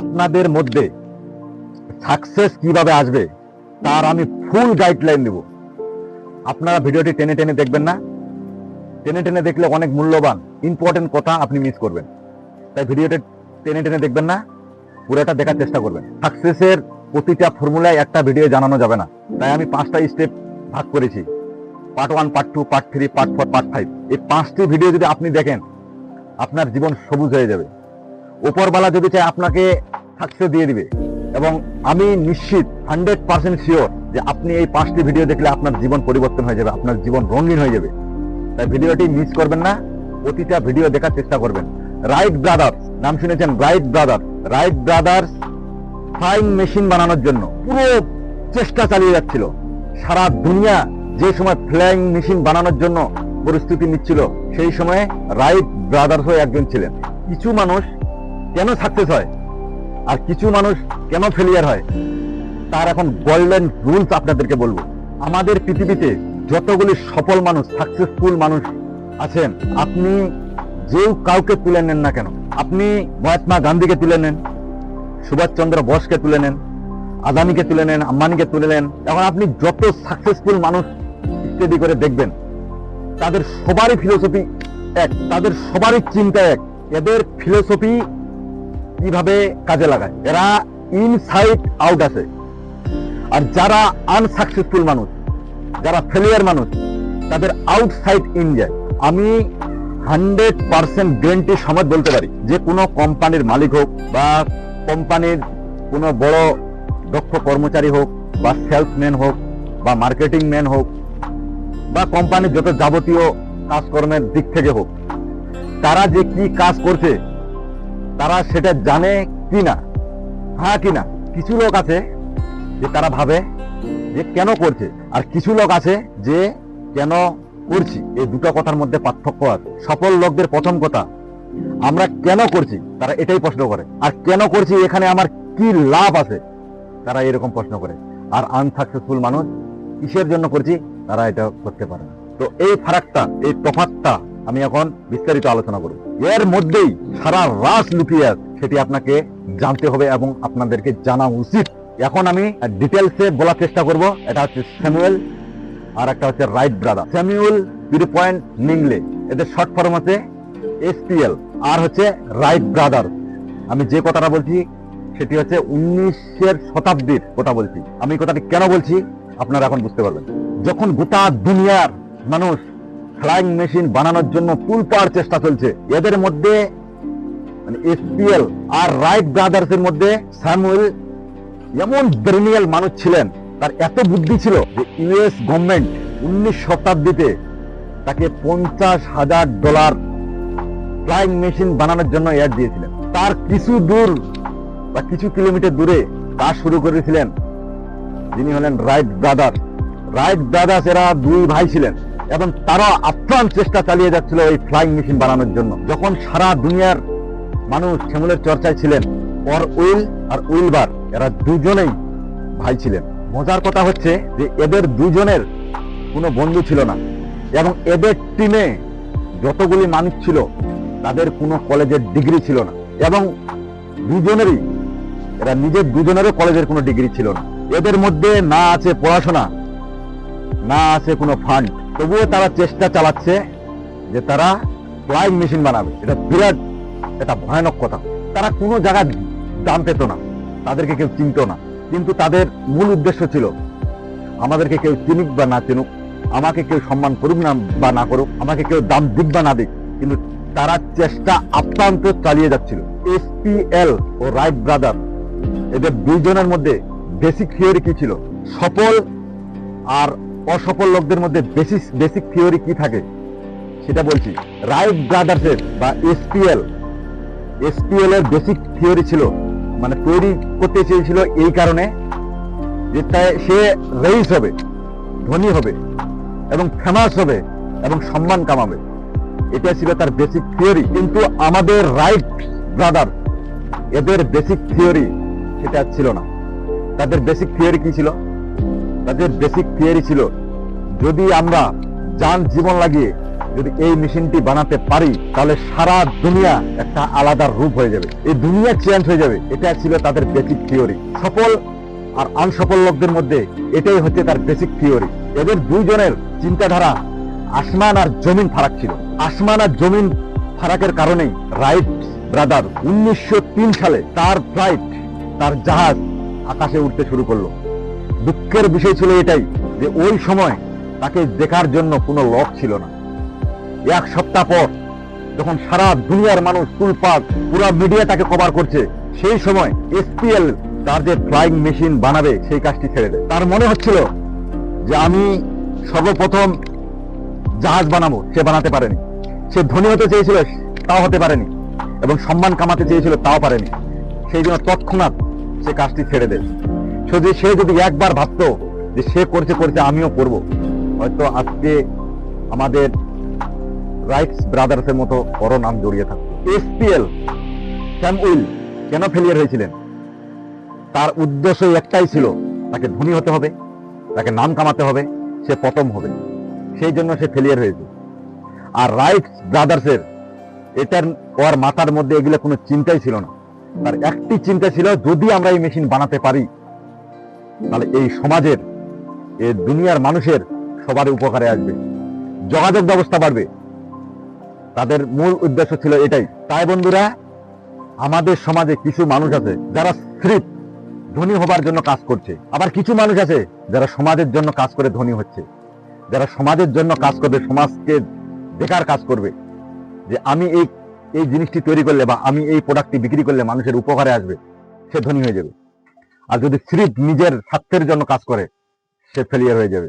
আপনাদের মধ্যে সাকসেস কীভাবে আসবে, তার আমি ফুল গাইডলাইন দেব। আপনারা ভিডিওটি টেনে টেনে দেখবেন না। টেনে টেনে দেখলে অনেক মূল্যবান ইম্পর্টেন্ট কথা আপনি মিস করবেন। তাই ভিডিওটা টেনে টেনে দেখবেন না, পুরোটা দেখার চেষ্টা করবেন। সাকসেসের প্রতিটা ফর্মুলায় একটা ভিডিও জানানো যাবে না। তাই আমি পাঁচটা স্টেপ ভাগ করেছি। Part one part two part three part four part five এই পাঁচটি ভিডিও যদি আপনি দেখেন, আপনার জীবন সবুজ হয়ে যাবে। উপরবালা যদি চায় আপনাকে সাকসেস দিয়ে দিবে। এবং আমি নিশ্চিত হান্ড্রেড পার্সেন্ট শিওর যে আপনি এই পাঁচটি ভিডিও দেখলে আপনার জীবন পরিবর্তন হয়ে যাবে, আপনার জীবন রঙিন হয়ে যাবে। তাই ভিডিওটি মিস করবেন না, প্রতিটা ভিডিও দেখার চেষ্টা করবেন। রাইট ব্রাদার্স নাম শুনেছেন? Wright brother Wright brothers flying machine বানানোর জন্য পুরো চেষ্টা চালিয়ে যাচ্ছিল। সারা দুনিয়া যে সময় ফ্লাইং মেশিন বানানোর জন্য পরিস্থিতি নিচ্ছিল, সেই সময়ে রাইট ব্রাদার্সও একজন ছিলেন। কিছু মানুষ কেন সাকসেস হয়? আর কিছু মানুষ কেন ফেলিয়ার হয়? তার এখন গোল্ডেন রুলস আপনাদেরকে বলব। আমাদের পৃথিবীতে যতগুলি সফল মানুষ সাকসেসফুল মানুষ আছেন, আপনি যেও কাউকে তুলে নেন না কেন? আপনি মহাত্মা গান্ধীকে তুলে নেন, সুভাষচন্দ্র বোসকে তুলে নেন, আদানিকে তুলে নেন, আম্বানিকে তুলে নেন। এখন আপনি যত সাকসেসফুল মানুষ ইত্যাদি করে দেখবেন, তাদের সবারই ফিলোসফি এক, তাদের সবারই চিন্তা এক। এদের ফিলোসফি কীভাবে কাজে লাগায়? এরা ইনসাইড আউট আছে। আর যারা আনসাকসেসফুল মানুষ, যারা ফেলিয়ার মানুষ, তাদের আউটসাইড ইন যায়। আমি হান্ড্রেড পার্সেন্ট গ্যারেন্টি সমেত বলতে পারি, যে কোনো কোম্পানির মালিক হোক বা কোম্পানির কোনো বড় দক্ষ কর্মচারী হোক বা সেলসম্যান হোক বা মার্কেটিং ম্যান হোক বা কোম্পানির যত যাবতীয় কাজকর্মের দিক থেকে হোক, তারা যে কি কাজ করছে তারা সেটা জানে কি না হ্যাঁ কি না কিছু লোক আছে যে তারা ভাবে যে কেন করছে, আর কিছু লোক আছে যে কেন করছি। এই দুটো কথার মধ্যে পার্থক্য আছে। সফল লোকদের প্রথম কথা, আমরা কেন করছি? তারা এটাই প্রশ্ন করে। আর কেন করছি? এখানে আমার কি লাভ আছে? তারা এরকম প্রশ্ন করে। আর আনসাকসেসফুল মানুষ কিসের জন্য করছি? তারা এটা করতে পারে না। তো এই ফারাকটা, এই তফাতটা আমি এখন বিস্তারিত আলোচনা করব। এর মধ্যেই সারা রাস লুকিয়ে আছে সেটি আপনাকে জানতে হবে এবং আপনাদেরকে জানা উচিত। এখন আমি ডিটেলসে বলার চেষ্টা করব। এটা হচ্ছে স্যামুয়েল আর একটা হচ্ছে Wright brother. Samuel Pierpont Langley. এদের শর্ট ফর্ম আছে এসপিএল আর হচ্ছে রাইট ব্রাদার। আমি যে কথাটা বলছি, সেটি হচ্ছে উনিশের শতাব্দীর কথা বলছি। আমি কথাটি কেন বলছি, আপনারা এখন বুঝতে পারবেন। যখন গোটা দুনিয়ার মানুষ ফ্লাইং মেশিন বানানোর জন্য তুলপার চেষ্টা চলছে। এদের মধ্যে মানে এসপিএল আর রাইট ব্রাদার্স এর মধ্যে স্যামুয়েল এমন ব্রেনিয়াল মানুষ ছিলেন, তার এত বুদ্ধি ছিল যে ইউএস গভর্নমেন্ট উনিশ শতাব্দীতে তাকে পঞ্চাশ হাজার ডলার ফ্লাইং মেশিন বানানোর জন্য অ্যাড দিয়েছিলেন। তার কিছু দূর বা কিছু কিলোমিটার দূরে কাজ শুরু করেছিলেন যিনি হলেন রাইট ব্রাদার রাইট ব্রাদার্স এরা দুই ভাই ছিলেন। এবং তারা আপ্রাণ চেষ্টা চালিয়ে যাচ্ছিল এই ফ্লাইং মেশিন বানানোর জন্য। যখন সারা দুনিয়ার মানুষ শ্যামলের চর্চায় ছিলেন, পর উইল আর উইলবার, এরা দুজনেই ভাই ছিলেন। মজার কথা হচ্ছে যে এদের দুজনের কোনো বন্ধু ছিল না এবং এদের টিমে যতগুলি মানুষ ছিল, তাদের কোনো কলেজের ডিগ্রি ছিল না। এবং দুজনেরই, এরা নিজের দুজনেরও কলেজের কোনো ডিগ্রি ছিল না। এদের মধ্যে না আছে পড়াশোনা, না আছে কোনো ফান্ড তবুও তারা চেষ্টা চালাচ্ছে যে তারা ফ্লাইং মেশিন বানাবে। এটা বিরাট এটা ভয়ানক কথা। তারা কোনো জায়গায় দাম পেত না। তাদেরকে কেউ চিনত না। কিন্তু তাদের মূল উদ্দেশ্য ছিল, আমাদেরকে কেউ চিনুক বা না চিনুক, আমাকে কেউ সম্মান করুক না বা না করুক, আমাকে কেউ দাম দিক বা না দিক। কিন্তু তারা চেষ্টা আপ্রান্ত চালিয়ে যাচ্ছিল। এসপিএল ও রাইট ব্রাদার, এদের দুইজনের মধ্যে বেসিক থিওরি কি ছিল? সফল আর অসফল লোকদের মধ্যে বেসিক বেসিক থিওরি কি থাকে? সেটা বলছি। রাইট ব্রাদার্সের বা এসপিএল এসপিএল এর বেসিক থিওরি ছিল মানে তৈরি করতে চেয়েছিল এই কারণে যে সে রেইস হবে, ধনী হবে, এবং ফেমাস হবে, এবং সম্মান কামাবে। এটা ছিল তার বেসিক থিওরি কিন্তু আমাদের রাইট ব্রাদার এদের বেসিক থিওরি সেটা ছিল না। তাদের বেসিক থিওরি কি ছিল? তাদের বেসিক থিওরি ছিল, যদি আমরা যান জীবন লাগিয়ে যদি এই মেশিনটি বানাতে পারি, তাহলে সারা দুনিয়া একটা আলাদা রূপ হয়ে যাবে। এই দুনিয়া চেঞ্জ হয়ে যাবে, এটা ছিল তাদের বেসিক থিওরি সফল আর আনসফল লোকদের মধ্যে এটাই হচ্ছে তার বেসিক থিওরি এদের দুইজনের চিন্তাধারা আসমান আর জমিন ফারাক ছিল। আসমান আর জমিন ফারাকের কারণেই রাইট ব্রাদার উনিশশো তিন সালে তার ফ্লাইট তার জাহাজ আকাশে উঠতে শুরু করল। দুঃখের বিষয় ছিল এটাই যে ওই সময় তাকে দেখার জন্য কোনো লোক ছিল না। এক সপ্তাহ পর যখন সারা দুনিয়ার মানুষ তুলপাক পুরো মিডিয়া তাকে কভার করছে, সেই সময় এসপিএল তার যে ফ্লাইং মেশিন বানাবে, সেই কাজটি ছেড়ে দেয়। তার মনে হচ্ছিল যে আমি সর্বপ্রথম জাহাজ বানাবো, সে বানাতে পারেনি। সে ধনী হতে চেয়েছিল, তাও হতে পারেনি। এবং সম্মান কামাতে চেয়েছিল, তাও পারেনি। সেই জন্য তৎক্ষণাৎ সে কাজটি ছেড়ে দেয়। শুধু সে যদি একবার ভাবতো যে সে করছে করছে, আমিও করব, হয়তো আজকে আমাদের রাইটস ব্রাদার্সের মতো বড় নাম জড়িয়ে থাকতো। এসপিএল স্যাম উইল কেন ফেলিয়ার হয়েছিলেন? তার উদ্দেশ্য একটাই ছিল, তাকে ধনী হতে হবে, তাকে নাম কামাতে হবে, সে প্রথম হবে। সেই জন্য সে ফেলিয়ার হয়েছে। আর রাইটস ব্রাদার্সের এটার ওর মাথার মধ্যে এগুলো কোনো চিন্তাই ছিল না। তার একটি চিন্তা ছিল, যদি আমরা এই মেশিন বানাতে পারি তাহলে এই সমাজের এই দুনিয়ার মানুষের সবার উপকারে আসবে। যোগাযোগ ব্যবস্থা বাড়বে। তাদের মূল উদ্দেশ্য ছিল এটাই। তাই বন্ধুরা, আমাদের সমাজে কিছু মানুষ আছে যারা স্ত্রীপ, ধনী হবার জন্য কাজ করছে। আবার কিছু মানুষ আছে যারা সমাজের জন্য কাজ করে ধনী হচ্ছে। যারা সমাজের জন্য কাজ করবে, সমাজকে বেকার কাজ করবে। যে আমি এই এই জিনিসটি তৈরি করলে বা আমি এই প্রোডাক্টটি বিক্রি করলে মানুষের উপকারে আসবে, সে ধনী হয়ে যাবে। আর যদি সিরিপ নিজের স্বার্থের জন্য কাজ করে সে ফেলিয়ার হয়ে যাবে।